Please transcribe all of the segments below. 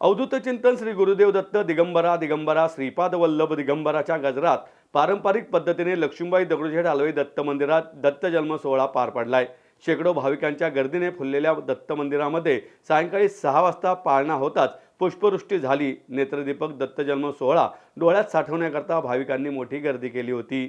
अवधूत चिंतन श्री गुरुदेव दत्त दिगंबरा दिगंबरा श्रीपाद वल्लभ दिगंबराच्या गजरात पारंपरिक पद्धतीने लक्ष्मीबाई दगडूशेठ हलवाई दत्त मंदिरात दत्त जन्म सोहळा पार पडलाय. शेकडो भाविकांच्या गर्दीने फुललेल्या दत्त मंदिरामध्ये सायंकाळी सहा वाजता पाळणा होताच पुष्पवृष्टी झाली. नेत्रदीपक दत्त जन्म सोहळा डोळ्यात साठवण्याकरता भाविकांनी मोठी गर्दी केली होती.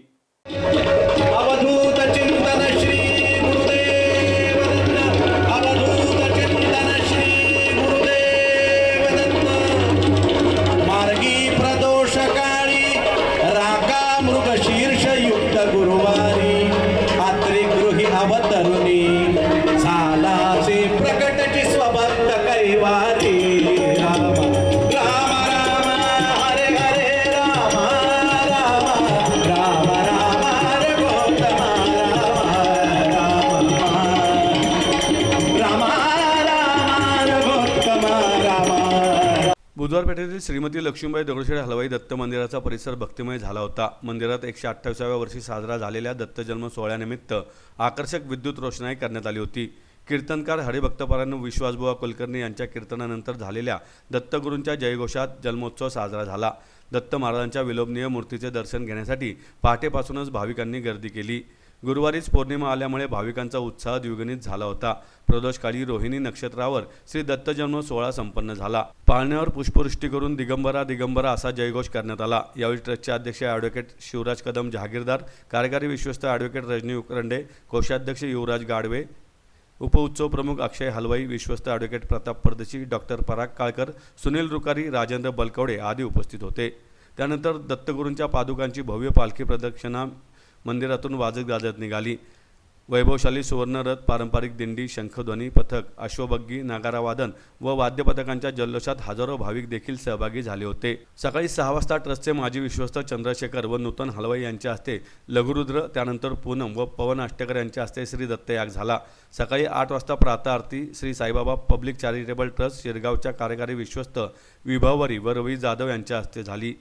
प्रकटची गौतम कैवारी बुधवार पेठेतील श्रीमती लक्ष्मीबाई दगडूशेठ हलवाई दत्त मंदिराचा परिसर भक्तिमय झाला होता. मंदिरात एकशे अठ्ठावीसाव्या वर्षी साजरा झालेल्या दत्त जन्म सोहळ्यानिमित्त आकर्षक विद्युत रोषणाई करण्यात आली होती. कीर्तनकार हरिभक्तपरायण विश्वासबुवा कुलकर्णी यांच्या कीर्तनानंतर झालेल्या दत्तगुरूंच्या जयघोषात जन्मोत्सव साजरा झाला. दत्त महाराजांच्या विलोभनीय मूर्तीचे दर्शन घेण्यासाठी पहाटेपासूनच भाविकांनी गर्दी केली. गुरुवारीच पौर्णिमा आल्यामुळे भाविकांचा उत्साह द्विगणित झाला होता. प्रदोषकाळी रोहिणी नक्षत्रावर श्री दत्त जन्म सोहळा संपन्न झाला. पाळण्यावर पुष्पवृष्टी करून दिगंबरा दिगंबरा असा जयघोष करण्यात आला. यावेळी ट्रस्टचे अध्यक्ष ॲडव्होकेट शिवराज कदम जहागीरदार कार्यकारी विश्वस्त ॲडव्होकेट रजनी उकरंडे कोषाध्यक्ष युवराज गाडवे उपउत्सव प्रमुख अक्षय हलवाई विश्वस्त ॲडव्होकेट प्रताप परदेशी डॉक्टर पराग काळकर सुनील रुकारी राजेंद्र बलकवडे आदी उपस्थित होते. त्यानंतर दत्तगुरूंच्या पादुकांची भव्य पालखी प्रदक्षिणा मंदिरातून वाजत गाजत निघाली. वैभवशाली सुवर्णरथ पारंपरिक दिंडी शंखध्वनी पथक अश्वबग्गी नागारावादन व वाद्यपथकांच्या जल्लोषात हजारो भाविक देखील सहभागी झाले होते. सकाळी सहा वाजता ट्रस्टचे माजी विश्वस्त चंद्रशेखर व नूतन हलवाई यांच्या हस्ते लघुरुद्र त्यानंतर पूनम व पवन आष्टेकर यांच्या हस्ते श्री दत्तयाग झाला. सकाळी आठ वाजता प्रातः आरती Shri Saibaba public charitable trust शिरगावच्या कार्यकारी विश्वस्त विभावरी व रवी जाधव यांच्या हस्ते झाली.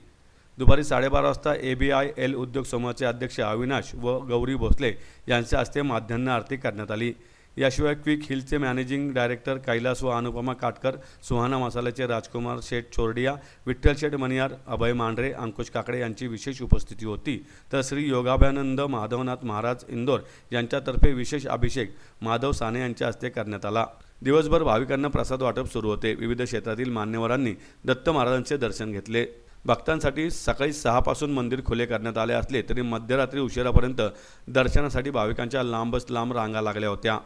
दुपारी साडेबारा वाजता ए बी आय एल उद्योग समूहाचे अध्यक्ष अविनाश व गौरी भोसले यांच्या हस्ते माध्यान्ह आरती करण्यात आली. याशिवाय क्विक हिलचे मॅनेजिंग डायरेक्टर कैलास व अनुपमा काटकर सुहाना मसाल्याचे राजकुमार शेठ चोरडिया विठ्ठल शेठ मनियार अभय मांढरे अंकुश काकडे यांची विशेष उपस्थिती होती. तर श्री योगाभ्यानंद माधवनाथ महाराज इंदोर यांच्यातर्फे विशेष अभिषेक माधव साने यांच्या हस्ते करण्यात आला. दिवसभर भाविकांना प्रसाद वाटप सुरू होते. विविध क्षेत्रातील मान्यवरांनी दत्त महाराजांचे दर्शन घेतले. भक्तांसाठी सकाळी सहापासून मंदिर खुले करण्यात आले असले तरी मध्यरात्री उशिरापर्यंत दर्शनासाठी भाविकांच्या लांबच लांब रांगा लागल्या होत्या.